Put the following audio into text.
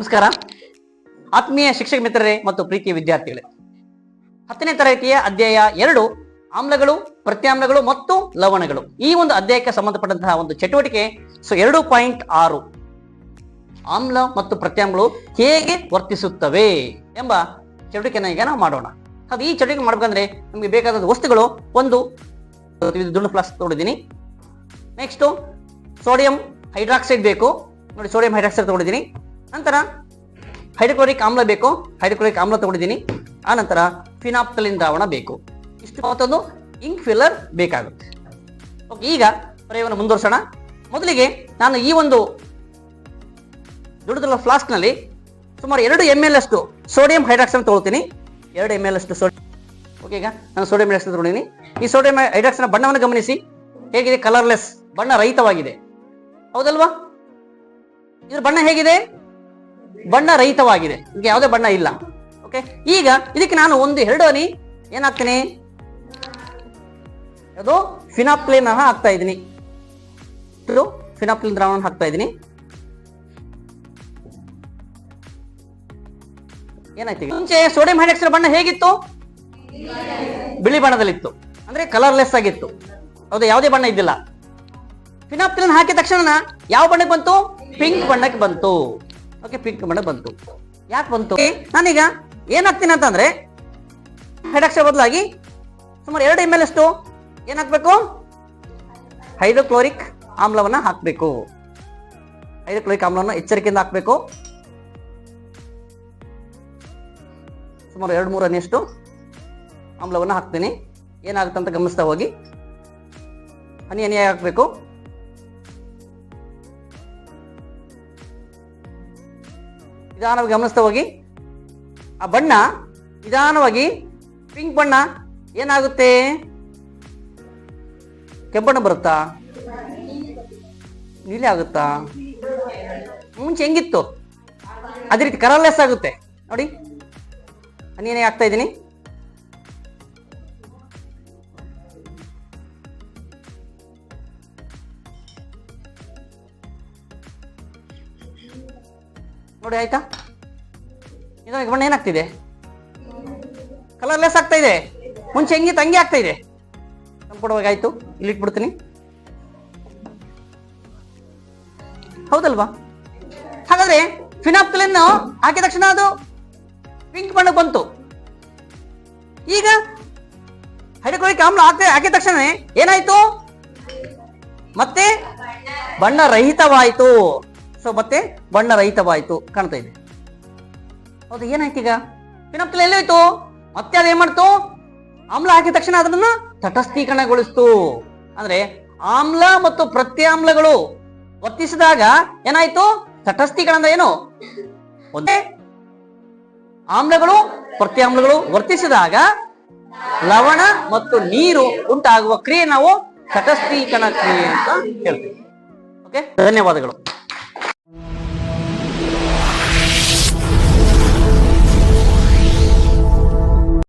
ನಮಸ್ಕಾರ. ಆತ್ಮೀಯ ಶಿಕ್ಷಕ ಮಿತ್ರರೇ ಮತ್ತು ಪ್ರೀತಿಯ ವಿದ್ಯಾರ್ಥಿಗಳೇ. ಹತ್ತನೇ ತರಗತಿಯ ಅಧ್ಯಾಯ ಎರಡು, ಆಮ್ಲಗಳು, ಪ್ರತ್ಯಾಮ್ಲಗಳು ಮತ್ತು ಲವಣಗಳು. ಈ ಒಂದು ಅಧ್ಯಾಯಕ್ಕೆ ಸಂಬಂಧಪಟ್ಟಂತಹ ಒಂದು ಚಟುವಟಿಕೆ, ಸೊ ಎರಡು ಪಾಯಿಂಟ್ ಆರು. ಆಮ್ಲ ಮತ್ತು ಪ್ರತ್ಯಾಮ್ಲಗಳು ಹೇಗೆ ವರ್ತಿಸುತ್ತವೆ ಎಂಬ ಚಟುವಟಿಕೆಯನ್ನು ಈಗ ನಾವು ಮಾಡೋಣ. ಅದು ಈ ಚಟುವಟಿಕೆ ಮಾಡಬೇಕಂದ್ರೆ ನಮಗೆ ಬೇಕಾದ ವಸ್ತುಗಳು. ಒಂದು ದುಡ್ಡು ದುಂಡು ಫ್ಲಾಸ್ಕ್ ತೊಗೊಂಡಿದ್ದೀನಿ. ನೆಕ್ಸ್ಟು ಸೋಡಿಯಂ ಹೈಡ್ರಾಕ್ಸೈಡ್ ಬೇಕು. ನೋಡಿ, ಸೋಡಿಯಂ ಹೈಡ್ರಾಕ್ಸೈಡ್ ತೊಗೊಂಡಿದ್ದೀನಿ. ನಂತರ ಹೈಡ್ರೋಕ್ಲೋರಿಕ್ ಆಮ್ಲ ಬೇಕು. ಹೈಡ್ರೋಕ್ಲೋರಿಕ್ ಆಮ್ಲ ತಗೊಂಡಿದ್ದೀನಿ. ಆ ನಂತರ ಫಿನಾಪ್ತಲಿನ್ ದ್ರಾವಣ ಬೇಕು. ಇಷ್ಟು ಮತ್ತೊಂದು ಇಂಕ್ ಫಿಲ್ಲರ್ ಬೇಕಾಗುತ್ತೆ. ಓಕೆ ಈಗ ಪ್ರಯೋಗವನ್ನು ಮುಂದುವರ್ಸೋಣ. ಮೊದಲಿಗೆ ನಾನು ಈ ಒಂದು ದುಡ್ಡುದಲ್ಲ ಫ್ಲಾಸ್ಕ್ನಲ್ಲಿ ಸುಮಾರು ಎರಡು ಎಂ ಎಲ್ ಅಷ್ಟು ಸೋಡಿಯಂ ಹೈಡ್ರಾಕ್ಸನ್ ತೊಗೊಳ್ತೀನಿ. ಎರಡು ಎಂ ಎಲ್ ಅಷ್ಟು ಸೋಡಿಯಂ ಓಕೆ ಈಗ ನಾನು ಸೋಡಿಯಂ ಹೈಡ್ರಾಕ್ಸನ್ ತೊಗೊಂಡಿದ್ದೀನಿ. ಈ ಸೋಡಿಯಂ ಹೈಡ್ರಾಕ್ಸನ್ ಬಣ್ಣವನ್ನು ಗಮನಿಸಿ. ಹೇಗಿದೆ? ಕಲರ್ಲೆಸ್ ಬಣ್ಣ ರಹಿತವಾಗಿದೆ. ಹೌದಲ್ವಾ? ಇದ್ರ ಬಣ್ಣ ಹೇಗಿದೆ? ಬಣ್ಣ ರಹಿತವಾಗಿದೆ. ಇದಕ್ಕೆ ಯಾವುದೇ ಬಣ್ಣ ಇಲ್ಲ. ಓಕೆ ಈಗ ಇದಕ್ಕೆ ನಾನು ಒಂದು, ಎರಡು ಹನಿ ಏನಾಗ್ತೀನಿ? ಅದು ಫಿನಾಪ್ಲೇನ್ ಹಾಕ್ತಾ ಇದ್ದೀನಿ. ಇದು ಫಿನಾಪ್ಲಿನ್ ದ್ರಾವಣ ಹಾಕ್ತಾ ಇದ್ದೀನಿ. ಏನಾಯ್ತು ಮುಂಚೆ ಸೋಡಿಯಂ ಹೈಡ್ರಾಕ್ಸೈಡ್ ಬಣ್ಣ ಹೇಗಿತ್ತು? ಬಿಳಿ ಬಣ್ಣದಲ್ಲಿತ್ತು. ಅಂದ್ರೆ ಕಲರ್ಲೆಸ್ ಆಗಿತ್ತು. ಹೌದು, ಯಾವುದೇ ಬಣ್ಣ ಇದ್ದಿಲ್ಲ. ಫಿನಾಪ್ಲಿನ್ ಹಾಕಿದ ತಕ್ಷಣ ಯಾವ ಬಣ್ಣಕ್ಕೆ ಬಂತು? ಪಿಂಕ್ ಬಣ್ಣಕ್ಕೆ ಬಂತು. ಓಕೆ ಪಿಂಕ್ ಬಣ್ಣ ಬಂತು. ಯಾಕೆ ಬಂತು? ನಾನೀಗ ಏನಾಗ್ತೀನಿ ಅಂತಂದ್ರೆ ಹೆಡಕ್ಷ ಬದಲಾಗಿ ಸುಮಾರು ಎರಡು ಎಂ ಎಲ್ ಅಷ್ಟು ಏನ್ ಹಾಕ್ಬೇಕು ಹೈಡ್ರೋಕ್ಲೋರಿಕ್ ಆಮ್ಲವನ್ನ ಹಾಕಬೇಕು. ಹೈಡ್ರೋಕ್ಲೋರಿಕ್ ಆಮ್ಲವನ್ನು ಎಚ್ಚರಿಕೆಯಿಂದ ಹಾಕಬೇಕು. ಸುಮಾರು ಎರಡು ಮೂರು ಹನಿಯಷ್ಟು ಆಮ್ಲವನ್ನು ಹಾಕ್ತೀನಿ. ಏನಾಗುತ್ತೆ ಅಂತ ಗಮನಿಸ್ತಾ ಹೋಗಿ. ಹನಿ ಹನಿಯಾಗಿ ಹಾಕಬೇಕು. ನಿಧಾನವಾಗಿ ಗಮನಿಸ್ತಾ ಹೋಗಿ. ಆ ಬಣ್ಣ, ನಿಧಾನವಾಗಿ ಪಿಂಕ್ ಬಣ್ಣ, ಏನಾಗುತ್ತೆ? ಕೆಬ್ಬಣ್ಣ ಬರುತ್ತಾ? ನೀಲಿ ಆಗುತ್ತಾ? ಮುಂಚೆ ಹೆಂಗಿತ್ತು? ಅದೇ ರೀತಿ ಕಲರ್ಲೆಸ್ ಆಗುತ್ತೆ. ನೋಡಿ. ನಾನೇನೇ ಆಗ್ತಾ ಇದ್ದೀನಿ? ನೋಡಿ, ಆಯ್ತಾ? ಇದು ಬಣ್ಣ ಏನಾಗ್ತಿದೆ? ಕಲರ್ಲೆಸ್ ಆಗ್ತಾ ಇದೆ. ಮುಂಚೆ ಹೆಂಗಿತ್ತು ಹಂಗೆ ಆಗ್ತಾ ಇದೆ. ಕೊಡುವಾಗ ಆಯ್ತು. ಇಲ್ಲಿ ಇಟ್ಬಿಡ್ತೀನಿ. ಹೌದಲ್ವಾ? ಹಾಗಾದ್ರೆ ಫಿನಾಪ್ತಲಿನ್ ಹಾಕಿದ ತಕ್ಷಣ ಅದು ಪಿಂಕ್ ಬಣ್ಣ ಬಂತು. ಈಗ ಹೈಡ್ರೋಕ್ಲೋರಿಕ್ ಆಮ್ಲ ಹಾಕಿ ಹಾಕಿದ ತಕ್ಷಣ ಏನಾಯ್ತು? ಮತ್ತೆ ಬಣ್ಣ ರಹಿತವಾಯಿತು. ಸೊ ಮತ್ತೆ ಬಣ್ಣ ರಹಿತವಾಯಿತು ಕಾಣ್ತಾ ಇದೆ. ಹೌದು, ಏನಾಯ್ತು ಈಗ? ಫಿನಾಪ್ತಲಿನ್ ಎಲ್ಲೋಯ್ತು? ಮತ್ತೆ ಅದೇನ್ ಮಾಡ್ತು? ಆಮ್ಲ ಹಾಕಿದ ತಕ್ಷಣ ಅದನ್ನ ತಟಸ್ಥೀಕರಣಗೊಳಿಸ್ತು. ಅಂದ್ರೆ ಆಮ್ಲ ಮತ್ತು ಪ್ರತ್ಯಾಮ್ಲಗಳು ವರ್ತಿಸಿದಾಗ ಏನಾಯ್ತು? ತಟಸ್ಥೀಕರಣ ಅಂದ್ರೆ ಏನು? ಒಂದೇ ಆಮ್ಲಗಳು, ಪ್ರತ್ಯಾಮ್ಲಗಳು ವರ್ತಿಸಿದಾಗ ಲವಣ ಮತ್ತು ನೀರು ಉಂಟಾಗುವ ಕ್ರಿಯೆ ನಾವು ತಟಸ್ಥೀಕರಣ ಕ್ರಿಯೆ ಅಂತ ಹೇಳ್ತೀವಿ. ಓಕೆ? ಧನ್ಯವಾದಗಳು.